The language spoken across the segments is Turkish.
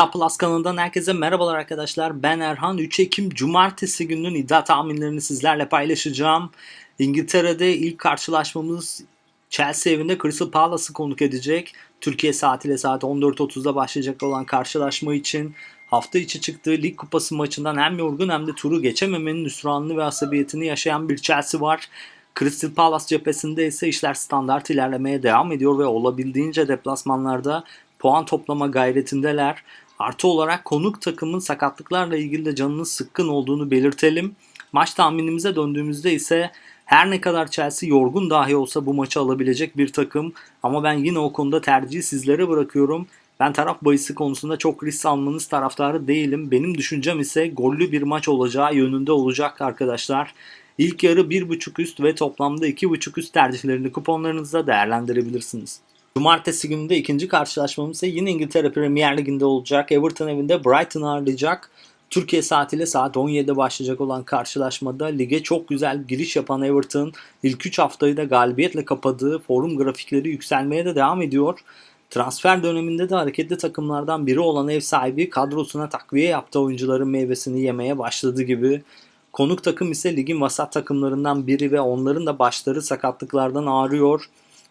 İddia Plus kanalından herkese merhabalar arkadaşlar. Ben Erhan. 3 Ekim Cumartesi gününün iddia tahminlerini sizlerle paylaşacağım. İngiltere'de ilk karşılaşmamız Chelsea evinde Crystal Palace'ı konuk edecek. Türkiye saatiyle saat 14.30'da başlayacak olan karşılaşma için hafta içi çıktığı lig kupası maçından hem yorgun hem de turu geçememenin hüsranını ve asabiyetini yaşayan bir Chelsea var. Crystal Palace cephesinde ise işler standart ilerlemeye devam ediyor ve olabildiğince deplasmanlarda puan toplama gayretindeler. Artı olarak konuk takımın sakatlıklarla ilgili de canının sıkkın olduğunu belirtelim. Maç tahminimize döndüğümüzde ise her ne kadar Chelsea yorgun dahi olsa bu maçı alabilecek bir takım ama ben yine o konuda tercihi sizlere bırakıyorum. Ben taraf bahisi konusunda çok risk almanız taraftarı değilim. Benim düşüncem ise gollü bir maç olacağı yönünde olacak arkadaşlar. İlk yarı 1.5 üst ve toplamda 2.5 üst tercihlerini kuponlarınızda değerlendirebilirsiniz. Cumartesi gününde ikinci karşılaşmamız ise yine İngiltere Premier Ligi'nde olacak. Everton evinde Brighton'ı ağırlayacak. Türkiye saatiyle saat 17'de başlayacak olan karşılaşmada lige çok güzel giriş yapan Everton ilk 3 haftayı da galibiyetle kapadığı forum grafikleri yükselmeye de devam ediyor. Transfer döneminde de hareketli takımlardan biri olan ev sahibi kadrosuna takviye yaptığı oyuncuların meyvesini yemeye başladı gibi. Konuk takım ise ligin vasat takımlarından biri ve onların da başları sakatlıklardan ağrıyor.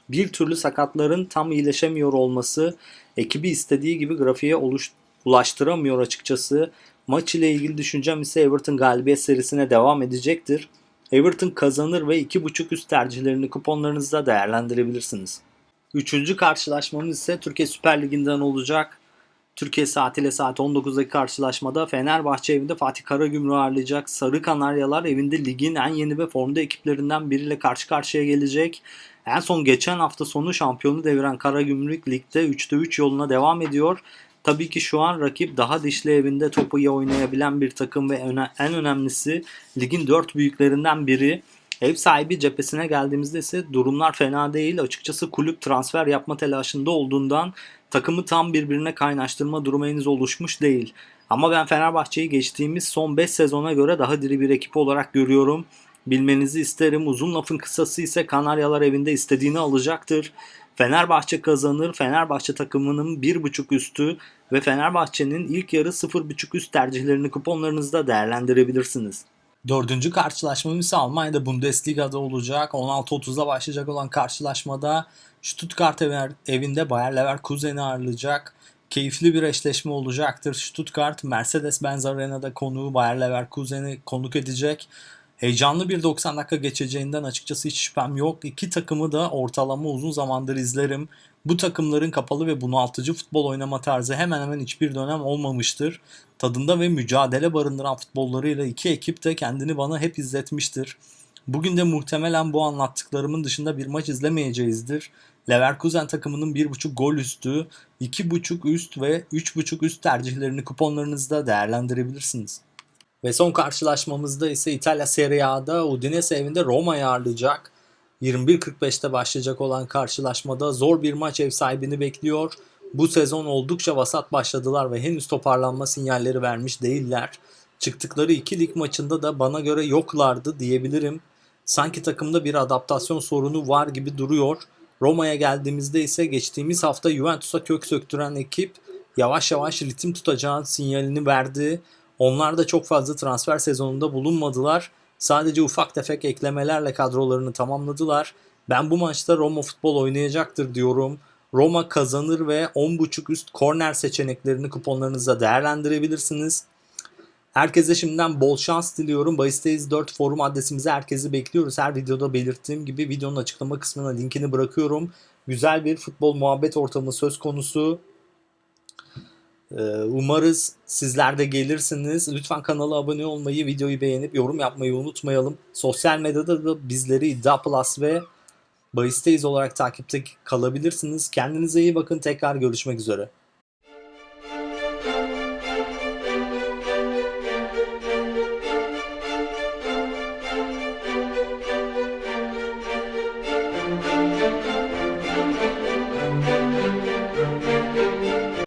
Bir türlü sakatların tam iyileşemiyor olması ekibi istediği gibi grafiğe oluş, ulaştıramıyor açıkçası. Maç ile ilgili düşüncem ise Everton galibiyet serisine devam edecektir. Everton kazanır ve 2.5 üst tercihlerini kuponlarınızda değerlendirebilirsiniz. Üçüncü karşılaşmamız ise Türkiye Süper Ligi'nden olacak. Türkiye saatiyle saat 19'daki karşılaşmada Fenerbahçe evinde Fatih Karagümrük ağırlayacak. Sarı Kanaryalar evinde ligin en yeni ve formda ekiplerinden biriyle karşı karşıya gelecek. En son geçen hafta sonu şampiyonu deviren Karagümrük ligde 3'te 3 yoluna devam ediyor. Tabii ki şu an rakip daha dişli evinde topu iyi oynayabilen bir takım ve en önemlisi ligin 4 büyüklerinden biri. Ev sahibi cephesine geldiğimizde ise durumlar fena değil. Açıkçası kulüp transfer yapma telaşında olduğundan takımı tam birbirine kaynaştırma durumu henüz oluşmuş değil. Ama ben Fenerbahçe'yi geçtiğimiz son 5 sezona göre daha diri bir ekip olarak görüyorum. Bilmenizi isterim. Uzun lafın kısası ise Kanaryalar evinde istediğini alacaktır. Fenerbahçe kazanır. Fenerbahçe takımının 1.5 üstü ve Fenerbahçe'nin ilk yarı 0.5 üst tercihlerini kuponlarınızda değerlendirebilirsiniz. Dördüncü karşılaşmamız ise Almanya'da Bundesliga'da olacak. 16.30'da başlayacak olan karşılaşmada Stuttgart evinde Bayer Leverkusen'i ağırlayacak. Keyifli bir eşleşme olacaktır. Stuttgart Mercedes-Benz Arena'da konuğu Bayer Leverkusen'i konuk edecek. Heyecanlı bir 90 dakika geçeceğinden açıkçası hiç şüphem yok. İki takımı da ortalama uzun zamandır izlerim. Bu takımların kapalı ve bunaltıcı futbol oynama tarzı hemen hemen hiçbir dönem olmamıştır. Tadında ve mücadele barındıran futbollarıyla iki ekip de kendini bana hep izletmiştir. Bugün de muhtemelen bu anlattıklarımın dışında bir maç izlemeyeceğizdir. Leverkusen takımının 1.5 gol üstü, 2.5 üst ve 3.5 üst tercihlerini kuponlarınızda değerlendirebilirsiniz. Ve son karşılaşmamızda ise İtalya Serie A'da Udinese evinde Roma'yı ağırlayacak. 21.45'te başlayacak olan karşılaşmada zor bir maç ev sahibini bekliyor. Bu sezon oldukça vasat başladılar ve henüz toparlanma sinyalleri vermiş değiller. Çıktıkları iki lig maçında da bana göre yoklardı diyebilirim. Sanki takımda bir adaptasyon sorunu var gibi duruyor. Roma'ya geldiğimizde ise geçtiğimiz hafta Juventus'a kök söktüren ekip yavaş yavaş ritim tutacağın sinyalini verdi. Onlar da çok fazla transfer sezonunda bulunmadılar. Sadece ufak tefek eklemelerle kadrolarını tamamladılar. Ben bu maçta Roma futbol oynayacaktır diyorum. Roma kazanır ve 10.5 üst korner seçeneklerini kuponlarınızda değerlendirebilirsiniz. Herkese şimdiden bol şans diliyorum. Bahisteyiz 4 forum adresimize herkesi bekliyoruz. Her videoda belirttiğim gibi videonun açıklama kısmına linkini bırakıyorum. Güzel bir futbol muhabbet ortamı söz konusu. Ee, umarız sizler de gelirsiniz. Lütfen kanala abone olmayı, videoyu beğenip yorum yapmayı unutmayalım. Sosyal medyada da bizleri İddia Plus ve Bahisteyiz olarak takipte kalabilirsiniz. Kendinize iyi bakın. Tekrar görüşmek üzere.